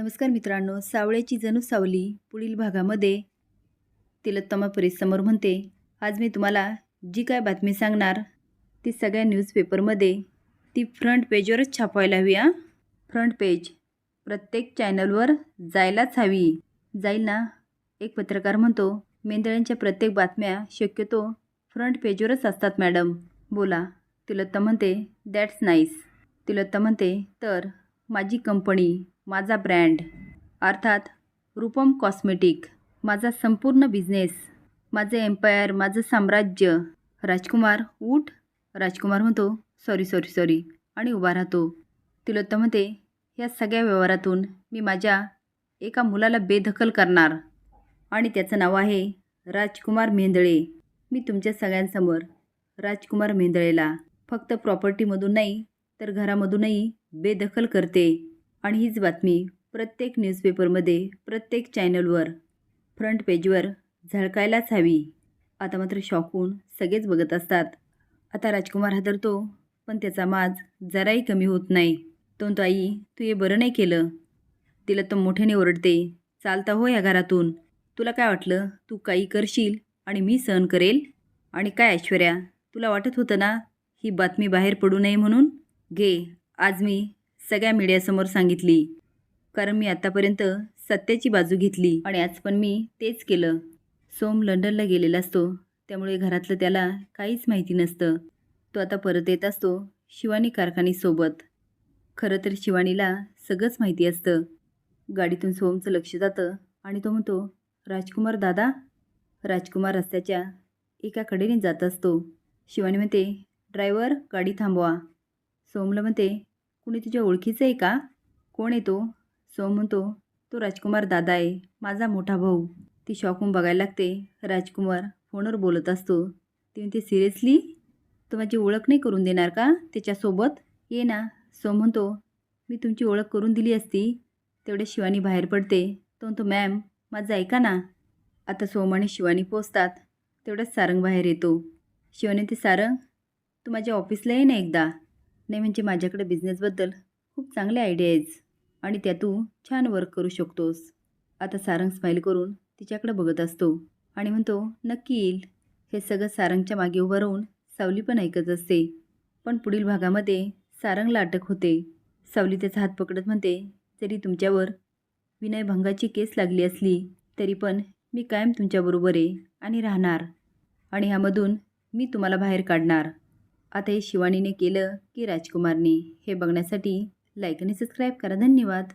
नमस्कार मित्रांनो सावळ्याची जणू सावली पुढील भागामध्ये तिलोत्तमा परिसमोर म्हणते आज मी तुम्हाला जी काय बातमी सांगणार ती सगळ्या न्यूजपेपरमध्ये ती फ्रंट पेजवरच छापवायला हवी हां? फ्रंट पेज प्रत्येक चॅनलवर जायलाच हवी. जाईल ना? एक पत्रकार म्हणतो मेंदळ्यांच्या प्रत्येक बातम्या शक्यतो फ्रंट पेजवरच असतात मॅडम बोला. तिलोत्तम म्हणते दॅट्स नाईस तिलोत्तम म्हणते तर माझी कंपनी माझा ब्रँड. अर्थात रूपम कॉस्मेटिक माझा संपूर्ण बिझनेस माझं एम्पायर माझं साम्राज्य. राजकुमार उठ राजकुमार म्हणतो सॉरी सॉरी सॉरी आणि उभा राहतो. तिलोत्तम म्हणते या सगळ्या व्यवहारातून मी माझ्या एका मुलाला बेदखल करणार. आणि त्याचं नाव आहे राजकुमार मेंदळे. मी तुमच्या सगळ्यांसमोर राजकुमार मेंदळेला फक्त प्रॉपर्टीमधून नाही तर घरामधूनही बेदखल करते. आणि हीच बातमी प्रत्येक न्यूजपेपरमध्ये प्रत्येक चॅनलवर फ्रंट पेजवर झळकायलाच हवी. आता मात्र शॉकून सगळेच बघत असतात. आता राजकुमार हादरतो पण त्याचा माज जराही कमी होत नाही. तो ताई आई तू हे बरं नाही केलं. तिला तो मोठ्याने ओरडते चालता हो या घरातून. तुला काय वाटलं? तू काही करशील आणि मी सहन करेल? आणि काय ऐश्वर्या? तुला वाटत होतं ना ही बातमी बाहेर पडू नये म्हणून? घे आज मी सगळ्या मीडियासमोर सांगितली? कारण मी आत्तापर्यंत सत्याची बाजू घेतली आणि आज पण मी तेच केलं. सोम लंडनला गेलेला असतो. त्यामुळे घरातलं त्याला काहीच माहिती नसतं. तो आता परत येत असतो शिवानी कारखानीसोबत खरं तर शिवानीला सगळंच माहिती असतं. गाडीतून सोमचं लक्ष जातं आणि तो म्हणतो राजकुमार दादा? राजकुमार रस्त्याच्या एका कडेने जात असतो. शिवानी म्हणते ड्रायव्हर गाडी थांबवा. सोमला म्हणते कुणी तुझ्या ओळखीचं आहे का? कोण आहे तो? सोम म्हणतो तो राजकुमार दादा आहे माझा मोठा भाऊ. ती शॉकून बघायला लागते. राजकुमार फोनवर बोलत असतो. ती म्हणते सिरियसली? तो माझी ओळख नाही करून देणार का त्याच्यासोबत? ये ना. सो म्हणतो मी तुमची ओळख करून दिली असती. तेवढ्या शिवानी बाहेर पडते. तो म्हणतो मॅम माझं ऐका ना. आता सोम आणि शिवानी पोचतात. तेवढ्याच सारंग बाहेर येतो. शिवानी ते सारंग तू माझ्या ऑफिसला ये ना एकदा. नाही म्हणजे माझ्याकडे बिझनेसबद्दल खूप चांगले आयडिया आहेस आणि त्या तू छान वर्क करू शकतोस. आता सारंग स्माईल करून तिच्याकडे बघत असतो आणि म्हणतो नक्की येईल. हे सगळं सारंगच्या मागे उभं राहून सावली पण ऐकत असते. पण पुढील भागामध्ये सारंगला अटक होते. सावली त्याचा हात पकडत म्हणते जरी तुमच्यावर विनयभंगाची केस लागली असली तरी पण मी कायम तुमच्याबरोबर आहे आणि राहणार आणि ह्यामधून मी तुम्हाला बाहेर काढणार. आता हे शिवानीने केलं की राजकुमारने. हे बघण्यासाठी लाईक आणि सबस्क्राईब करा. धन्यवाद.